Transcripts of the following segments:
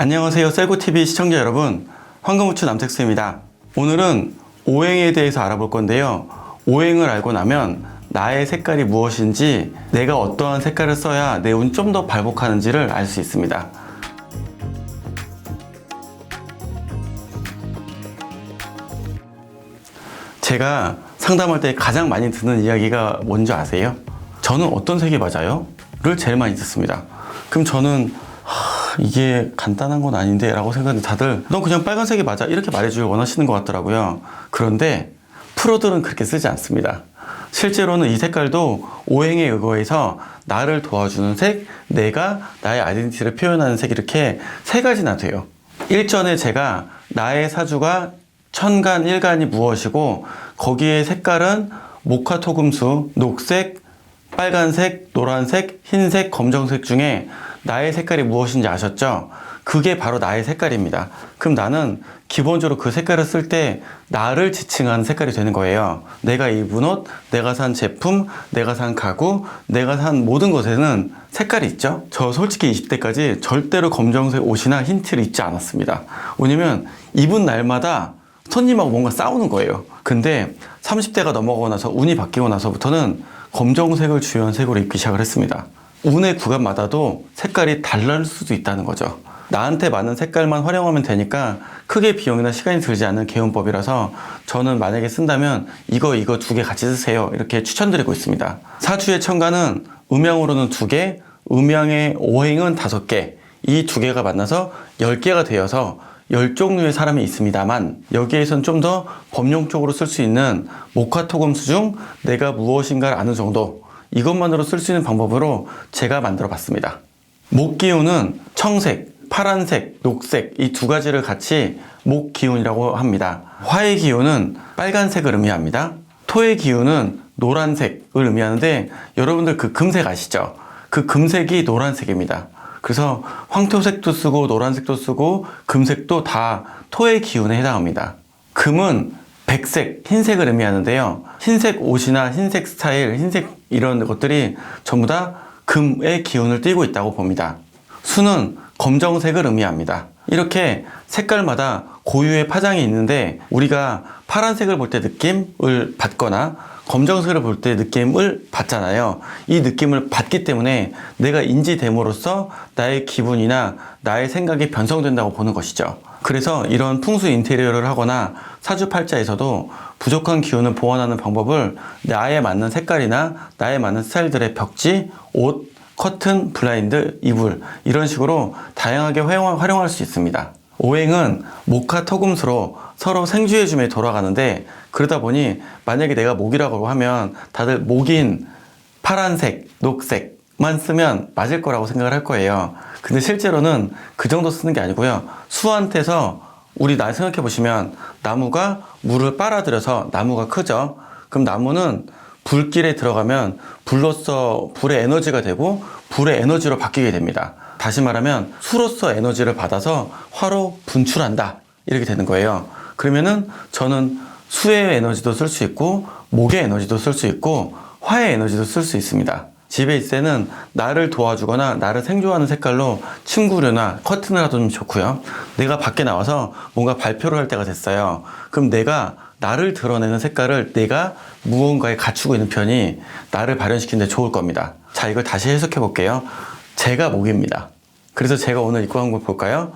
안녕하세요. 셀고TV 시청자 여러분. 황금우추 남택수입니다. 오늘은 오행에 대해서 알아볼 건데요. 오행을 알고 나면 나의 색깔이 무엇인지 내가 어떠한 색깔을 써야 내 운 좀 더 발복하는지를 알 수 있습니다. 제가 상담할 때 가장 많이 듣는 이야기가 뭔지 아세요? 저는 어떤 색이 맞아요? 를 제일 많이 듣습니다. 그럼 저는 하, 이게 간단한 건 아닌데 라고 생각하는데 다들 넌 그냥 빨간색이 맞아 이렇게 말해주길 원하시는 것 같더라고요. 그런데 프로들은 그렇게 쓰지 않습니다. 실제로는 이 색깔도 오행에 의거해서 나를 도와주는 색, 내가 나의 아이덴티티를 표현하는 색 이렇게 세 가지나 돼요. 일전에 제가 나의 사주가 천간, 일간이 무엇이고 거기에 색깔은 모카토금수, 녹색, 빨간색, 노란색, 흰색, 검정색 중에 나의 색깔이 무엇인지 아셨죠? 그게 바로 나의 색깔입니다. 그럼 나는 기본적으로 그 색깔을 쓸 때 나를 지칭하는 색깔이 되는 거예요. 내가 입은 옷, 내가 산 제품, 내가 산 가구, 내가 산 모든 것에는 색깔이 있죠? 저 솔직히 20대까지 절대로 검정색 옷이나 흰 티를 입지 않았습니다. 왜냐면 입은 날마다 손님하고 뭔가 싸우는 거예요. 근데 30대가 넘어가고 나서 운이 바뀌고 나서부터는 검정색을 주요한 색으로 입기 시작을 했습니다. 운의 구간마다도 색깔이 달라질 수도 있다는 거죠. 나한테 맞는 색깔만 활용하면 되니까 크게 비용이나 시간이 들지 않는 개운법이라서 저는 만약에 쓴다면 이거 이거 두 개 같이 쓰세요 이렇게 추천드리고 있습니다. 사주의 천간은 음양으로는 두 개, 음양의 오행은 다섯 개, 이 두 개가 만나서 열 개가 되어서 열 종류의 사람이 있습니다만 여기에선 좀더 법령적으로 쓸 수 있는 모카토금수 중 내가 무엇인가를 아는 정도 이것만으로 쓸 수 있는 방법으로 제가 만들어 봤습니다. 목기운은 청색, 파란색, 녹색 이 두 가지를 같이 목기운이라고 합니다. 화의 기운은 빨간색을 의미합니다. 토의 기운은 노란색을 의미하는데 여러분들 그 금색 아시죠? 그 금색이 노란색입니다. 그래서 황토색도 쓰고 노란색도 쓰고 금색도 다 토의 기운에 해당합니다. 금은 백색, 흰색을 의미하는데요. 흰색 옷이나 흰색 스타일, 흰색 이런 것들이 전부 다 금의 기운을 띠고 있다고 봅니다. 수는 검정색을 의미합니다. 이렇게 색깔마다 고유의 파장이 있는데 우리가 파란색을 볼 때 느낌을 받거나 검정색을 볼때 느낌을 받잖아요. 이 느낌을 받기 때문에 내가 인지됨으로써 나의 기분이나 나의 생각이 변성된다고 보는 것이죠. 그래서 이런 풍수 인테리어를 하거나 사주팔자에서도 부족한 기운을 보완하는 방법을 나에 맞는 색깔이나 나에 맞는 스타일들의 벽지, 옷, 커튼, 블라인드, 이불 이런 식으로 다양하게 활용- 활용할 수 있습니다. 오행은 목화 토금수로 서로 생주해줌에 돌아가는데 그러다 보니 만약에 내가 목이라고 하면 다들 목인 파란색, 녹색만 쓰면 맞을 거라고 생각을 할 거예요. 근데 실제로는 그 정도 쓰는 게 아니고요. 수한테서 우리 나 생각해 보시면 나무가 물을 빨아들여서 나무가 크죠. 그럼 나무는 불길에 들어가면 불로서 불의 에너지가 되고 불의 에너지로 바뀌게 됩니다. 다시 말하면 수로서 에너지를 받아서 화로 분출한다. 이렇게 되는 거예요. 그러면은 저는 수의 에너지도 쓸 수 있고 목의 에너지도 쓸 수 있고 화의 에너지도 쓸 수 있습니다. 집에 있을 때는 나를 도와주거나 나를 생존하는 색깔로 침구류나 커튼을 하도 좋고요. 내가 밖에 나와서 뭔가 발표를 할 때가 됐어요. 그럼 내가 나를 드러내는 색깔을 내가 무언가에 갖추고 있는 편이 나를 발현시키는데 좋을 겁니다. 자, 이걸 다시 해석해 볼게요. 제가 목입니다. 그래서 제가 오늘 입고 간걸 볼까요?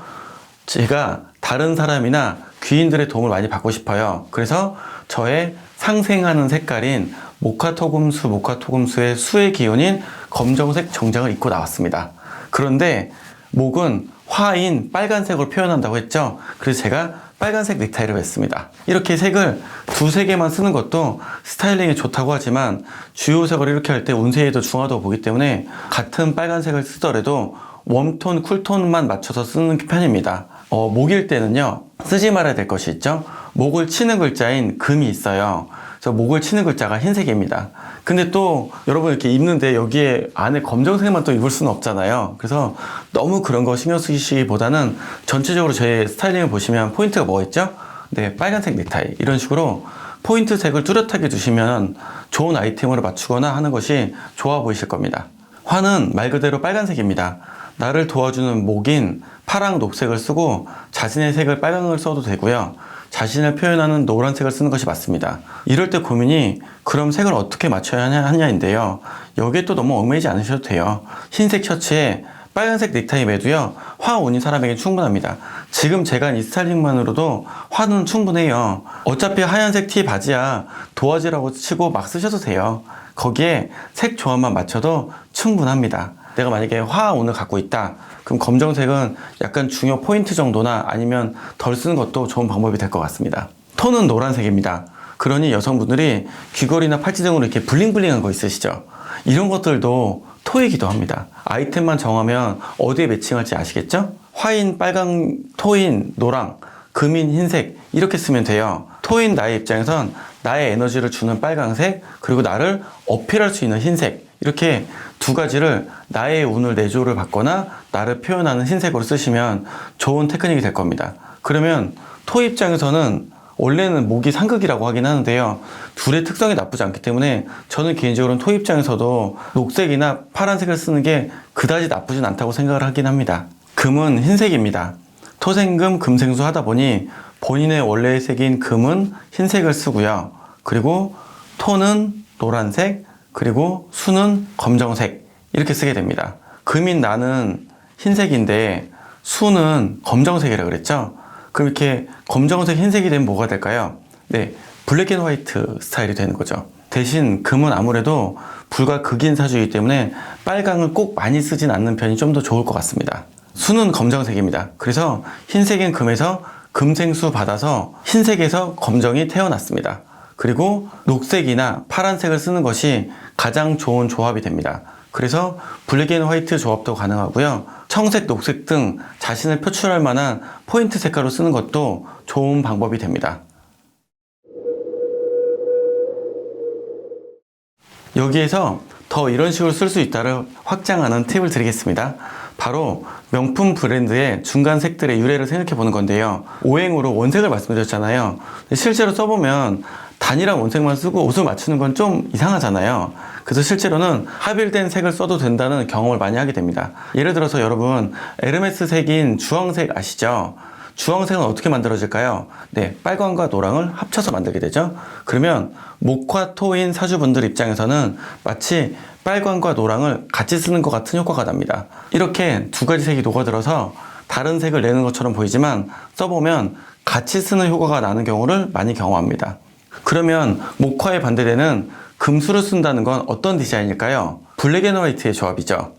제가 다른 사람이나 귀인들의 도움을 많이 받고 싶어요. 그래서 저의 상생하는 색깔인 모카토금수, 모카토금수의 수의 기운인 검정색 정장을 입고 나왔습니다. 그런데 목은 화인 빨간색으로 표현한다고 했죠. 그래서 제가 빨간색 넥타이를 했습니다. 이렇게 색을 두세 개만 쓰는 것도 스타일링에 좋다고 하지만 주요 색을 이렇게 할 때 운세에도 중하다고 보기 때문에 같은 빨간색을 쓰더라도 웜톤, 쿨톤만 맞춰서 쓰는 편입니다. 어, 목일 때는요, 쓰지 말아야 될 것이 있죠. 목을 치는 글자인 금이 있어요. 그래서 목을 치는 글자가 흰색입니다. 근데 또 여러분 이렇게 입는데 여기에 안에 검정색만 또 입을 수는 없잖아요. 그래서 너무 그런 거 신경 쓰시기보다는 전체적으로 제 스타일링을 보시면 포인트가 뭐가 있죠? 네, 빨간색 넥타이. 이런 식으로 포인트 색을 뚜렷하게 두시면 좋은 아이템으로 맞추거나 하는 것이 좋아 보이실 겁니다. 화는 말 그대로 빨간색입니다. 나를 도와주는 목인 파랑 녹색을 쓰고 자신의 색을 빨강을 써도 되고요. 자신을 표현하는 노란색을 쓰는 것이 맞습니다. 이럴 때 고민이 그럼 색을 어떻게 맞춰야 하냐, 하냐인데요. 여기에 또 너무 얽매이지 않으셔도 돼요. 흰색 셔츠에 빨간색 넥타이 매도요. 화 온인 사람에게 충분합니다. 지금 제가 한이 스타일링만으로도 화는 충분해요. 어차피 하얀색 티 바지야 도화지라고 치고 막 쓰셔도 돼요. 거기에 색 조합만 맞춰도 충분합니다. 내가 만약에 화온을 갖고 있다. 그럼 검정색은 약간 중요 포인트 정도나 아니면 덜 쓰는 것도 좋은 방법이 될 것 같습니다. 톤은 노란색입니다. 그러니 여성분들이 귀걸이나 팔찌 등으로 이렇게 블링블링한 거 있으시죠? 이런 것들도 토이기도 합니다. 아이템만 정하면 어디에 매칭할지 아시겠죠? 화인, 빨강, 토인, 노랑, 금인, 흰색 이렇게 쓰면 돼요. 토인 나의 입장에선 나의 에너지를 주는 빨강색 그리고 나를 어필할 수 있는 흰색 이렇게 두 가지를 나의 운을 내조를 받거나 나를 표현하는 흰색으로 쓰시면 좋은 테크닉이 될 겁니다. 그러면 토 입장에서는 원래는 목이 상극이라고 하긴 하는데요. 둘의 특성이 나쁘지 않기 때문에 저는 개인적으로는 토 입장에서도 녹색이나 파란색을 쓰는 게 그다지 나쁘진 않다고 생각을 하긴 합니다. 금은 흰색입니다. 토생금, 금생수 하다 보니 본인의 원래의 색인 금은 흰색을 쓰고요. 그리고 토는 노란색, 그리고 수는 검정색 이렇게 쓰게 됩니다. 금인 나는 흰색인데 수는 검정색이라 그랬죠? 그럼 이렇게 검정색, 흰색이 되면 뭐가 될까요? 네, 블랙 앤 화이트 스타일이 되는 거죠. 대신 금은 아무래도 불과 극인 사주이기 때문에 빨강을 꼭 많이 쓰진 않는 편이 좀 더 좋을 것 같습니다. 수는 검정색입니다. 그래서 흰색인 금에서 금생수 받아서 흰색에서 검정이 태어났습니다. 그리고 녹색이나 파란색을 쓰는 것이 가장 좋은 조합이 됩니다. 그래서 블랙 앤 화이트 조합도 가능하고요. 청색, 녹색 등 자신을 표출할 만한 포인트 색깔로 쓰는 것도 좋은 방법이 됩니다. 여기에서 더 이런 식으로 쓸 수 있다를 확장하는 팁을 드리겠습니다. 바로 명품 브랜드의 중간 색들의 유래를 생각해 보는 건데요. 오행으로 원색을 말씀드렸잖아요. 실제로 써보면 단일한 원색만 쓰고 옷을 맞추는 건 좀 이상하잖아요. 그래서 실제로는 합일된 색을 써도 된다는 경험을 많이 하게 됩니다. 예를 들어서 여러분 에르메스 색인 주황색 아시죠? 주황색은 어떻게 만들어질까요? 네, 빨강과 노랑을 합쳐서 만들게 되죠. 그러면 목화토인 사주분들 입장에서는 마치 빨강과 노랑을 같이 쓰는 것 같은 효과가 납니다. 이렇게 두 가지 색이 녹아들어서 다른 색을 내는 것처럼 보이지만 써보면 같이 쓰는 효과가 나는 경우를 많이 경험합니다. 그러면 목화에 반대되는 금수를 쓴다는 건 어떤 디자인일까요? 블랙 앤 화이트의 조합이죠.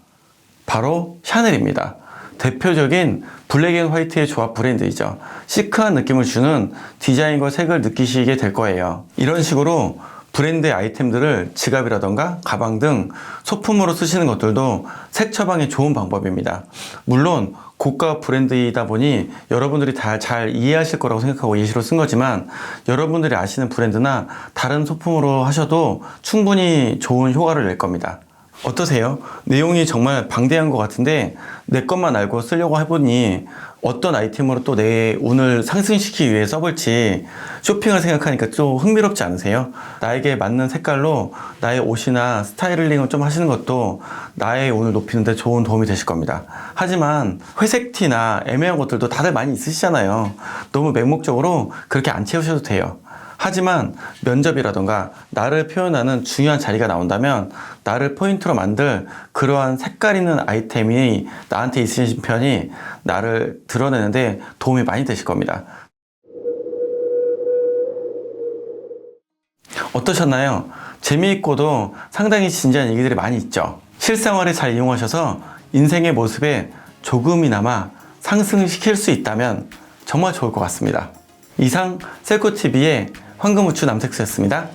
바로 샤넬입니다. 대표적인 블랙 앤 화이트의 조합 브랜드이죠. 시크한 느낌을 주는 디자인과 색을 느끼시게 될 거예요. 이런 식으로 브랜드의 아이템들을 지갑이라던가 가방 등 소품으로 쓰시는 것들도 색 처방에 좋은 방법입니다. 물론 고가 브랜드이다 보니 여러분들이 다 잘 이해하실 거라고 생각하고 예시로 쓴 거지만 여러분들이 아시는 브랜드나 다른 소품으로 하셔도 충분히 좋은 효과를 낼 겁니다. 어떠세요? 내용이 정말 방대한 것 같은데 내 것만 알고 쓰려고 해보니 어떤 아이템으로 또 내 운을 상승시키기 위해 써볼지 쇼핑을 생각하니까 좀 흥미롭지 않으세요? 나에게 맞는 색깔로 나의 옷이나 스타일링을 좀 하시는 것도 나의 운을 높이는데 좋은 도움이 되실 겁니다. 하지만 회색 티나 애매한 것들도 다들 많이 있으시잖아요. 너무 맹목적으로 그렇게 안 채우셔도 돼요. 하지만 면접이라던가 나를 표현하는 중요한 자리가 나온다면 나를 포인트로 만들 그러한 색깔 있는 아이템이 나한테 있으신 편이 나를 드러내는데 도움이 많이 되실 겁니다. 어떠셨나요? 재미있고도 상당히 진지한 얘기들이 많이 있죠. 실생활에 잘 이용하셔서 인생의 모습에 조금이나마 상승시킬 수 있다면 정말 좋을 것 같습니다. 이상 셀코TV의 황금우추 남색수였습니다.